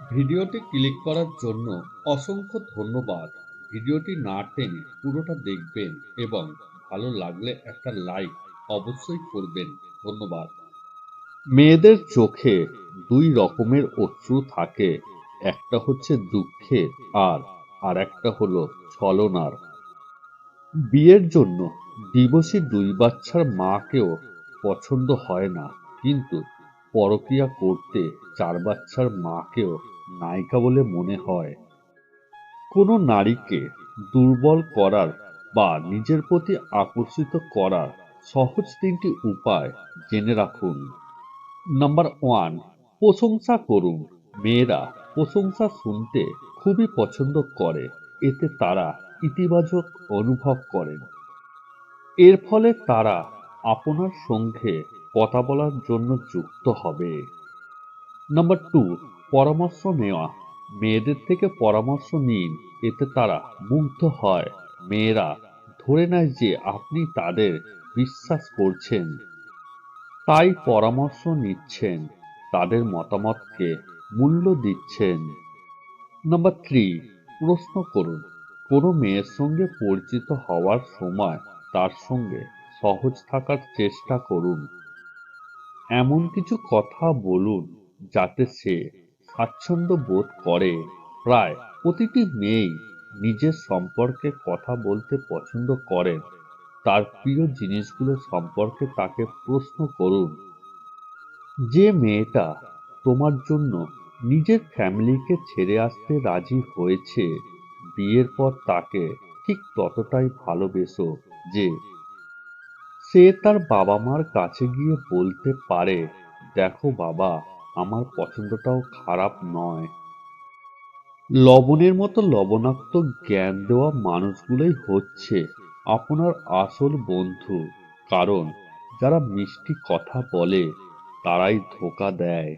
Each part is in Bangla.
ভিডিওটি ক্লিক করার জন্য অসংখ্য ধন্যবাদ। ভিডিওটি না টেনে পুরোটা দেখবেন এবং ভালো লাগলে একটা লাইক অবশ্যই করবেন। ধন্যবাদ। মেয়েদের চোখে দুই রকমের অশ্রু থাকে, একটা হচ্ছে দুঃখের আর আর একটা হলো ছলনার। বিয়ের জন্য দিবসী দুই বাচ্চার মাকেও পছন্দ হয় না, কিন্তু পরকিয়া করতে চার বাচ্চার মাকেও নায়িকা বলে মনে হয়। কোনো নারীকে দুর্বল করার বা নিজের প্রতি আকর্ষিত করার সহজ তিনটি উপায় জেনে রাখুন। নাম্বার ওয়ান, প্রশংসা করুন। মেয়েরা প্রশংসা শুনতে খুবই পছন্দ করে। এতে তারা ইতিবাচক অনুভব করেন। এর ফলে তারা আপনার সঙ্গে কথা বলার জন্য যুক্ত হবে। নাম্বার টু পরামর্শ নেওয়া। মেয়েদের থেকে পরামর্শ নিন, এতে তারা মুগ্ধ হয়। মেয়েরা, ধরে নেয় যে আপনি তাদের বিশ্বাস করছেন। তাই পরামর্শ নিচ্ছেন, তাদের মতামতকে মূল্য দিচ্ছেন। নাম্বার থ্রি প্রশ্ন করুন। কোনো মেয়ের সঙ্গে পরিচিত হওয়ার সময় তার সঙ্গে সহজ থাকার চেষ্টা করুন। এমন কিছু কথা বলুন যাতে সে স্বাচ্ছন্দ্য বোধ করে। প্রায় প্রতিটি মেয়েই নিজের সম্পর্কে কথা বলতে পছন্দ করেন। তার প্রিয় জিনিসগুলো সম্পর্কে তাকে প্রশ্ন করুন। যে মেয়েটা তোমার জন্য নিজের ফ্যামিলিকে ছেড়ে আসতে রাজি হয়েছে, বিয়ের পর তাকে ঠিক ততটাই ভালোবেসো যে সে তার বাবা মার কাছে গিয়ে বলতে পারে, দেখো বাবা, আমার পছন্দটাও খারাপ নয়। লবণের মতো লবণাক্ত জ্ঞান দেওয়া মানুষগুলোই হচ্ছে আপনার আসল বন্ধু। কারণ যারা মিষ্টি কথা বলে, তারাই ধোকা দেয়।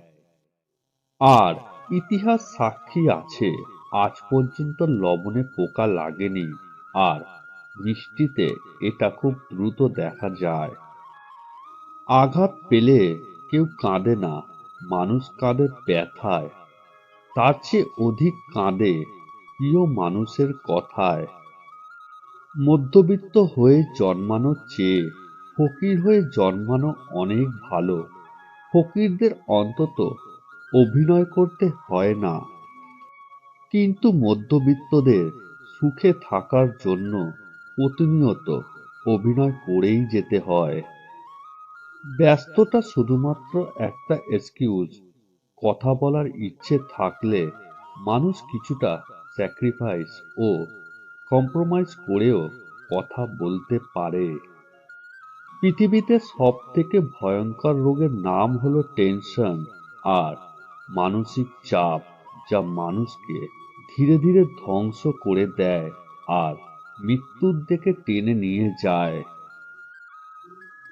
আর ইতিহাস সাক্ষী আছে, আজ পর্যন্ত লবণে পোকা লাগেনি। আর মিষ্টিতে এটা খুব দ্রুত দেখা যায়। আঘাত পেলে কেউ কাঁদে না, মানুষ কাঁদে ব্যথায়। তার চেয়ে অধিক কাঁদে প্রিয় মানুষের কথায়। মধ্যবিত্ত হয়ে জন্মানোর চেয়ে ফকির হয়ে জন্মানো অনেক ভালো। ফকিরদের অন্তত অভিনয় করতে হয় না। কিন্তু মধ্যবিত্তদের সুখে থাকার জন্য প্রতিনিয়ত অভিনয় করেই যেতে হয়। ব্যস্ততা শুধুমাত্র একটা এক্সকিউজ কথা বলার ইচ্ছে থাকলে মানুষ কিছুটা স্যাক্রিফাইস ও কম্প্রোমাইজ করেও কথা বলতে পারে। পৃথিবীতে সব থেকে ভয়ঙ্কর রোগের নাম হলো টেনশন আর মানসিক চাপ, যা মানুষকে ধীরে ধীরে ধ্বংস করে দেয় আর মৃত্যুর দিকে টেনে নিয়ে যায়।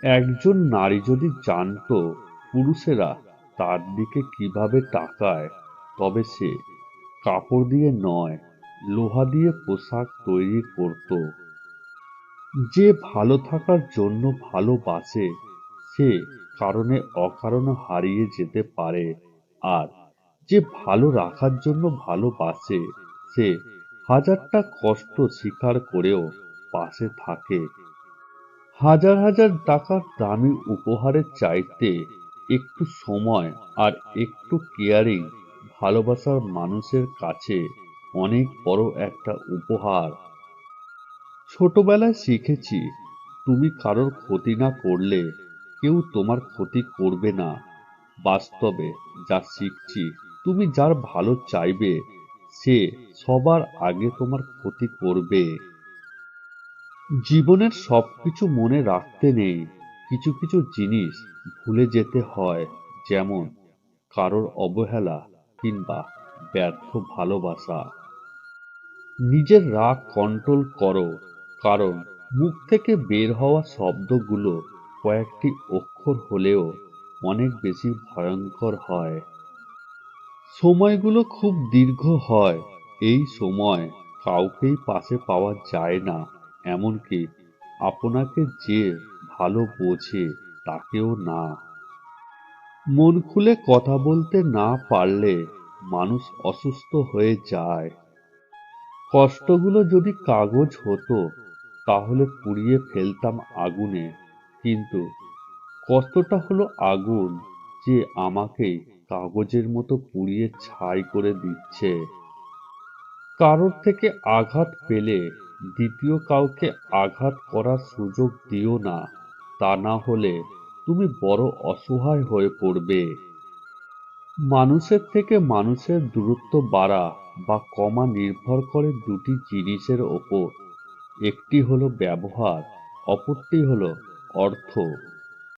একজন নারী যদি জানতো পুরুষেরা তার দিকে কীভাবে তাকায়, তবে সে কাপড় দিয়ে নয়, লোহা দিয়ে পোশাক তৈরি করত। যে ভালো থাকার জন্য ভালোবাসে, সে কারণে অকারণে হারিয়ে যেতে পারে। আর যে ভালো রাখার জন্য ভালোবাসে, সে হাজারটা কষ্ট স্বীকার করেও পাশে থাকে। হাজার হাজার টাকার দামি উপহারের চাইতে একটু সময় আর একটু কেয়ারিং ভালোবাসার মানুষের কাছে অনেক বড় একটা উপহার। ছোটবেলায় শিখেছি, তুমি কারোর ক্ষতি না করলে কেউ তোমার ক্ষতি করবে না। বাস্তবে যা শিখছি, তুমি যার ভালো চাইবে সে সবার আগে তোমার ক্ষতি করবে। জীবনের সবকিছু মনে রাখতে নেই, কিছু কিছু জিনিস ভুলে যেতে হয়, যেমন কারোর অবহেলা কিংবা ব্যর্থ ভালোবাসা। নিজের রাগ কন্ট্রোল করো, কারণ মুখ থেকে বের হওয়া শব্দগুলো কয়েকটি অক্ষর হলেও অনেক বেশি ভয়ঙ্কর হয়। সময়গুলো খুব দীর্ঘ হয়। এই সময় কাউকেই পাশে পাওয়া যায় না। এমনকি আপনাকে যে ভালো বোঝে তাকেও না। মন খুলে কথা বলতে না পারলে মানুষ অসুস্থ হয়ে যায়। কষ্টগুলো যদি কাগজ হতো, তাহলে পুড়িয়ে ফেলতাম আগুনে। কিন্তু কতটা হলো আগুন যে আমাকে কাগজের মতো পুড়িয়ে ছাই করে দিচ্ছে। কারোর থেকে আঘাত পেলে দ্বিতীয় কাউকে আঘাত করার সুযোগ দিও না। তা না হলে তুমি বড় অসহায় হয়ে পড়বে। মানুষের থেকে মানুষের দূরত্ব বাড়া বা কমা নির্ভর করে দুটি জিনিসের ওপর। একটি হলো ব্যবহার, অপরটি হলো অর্থ।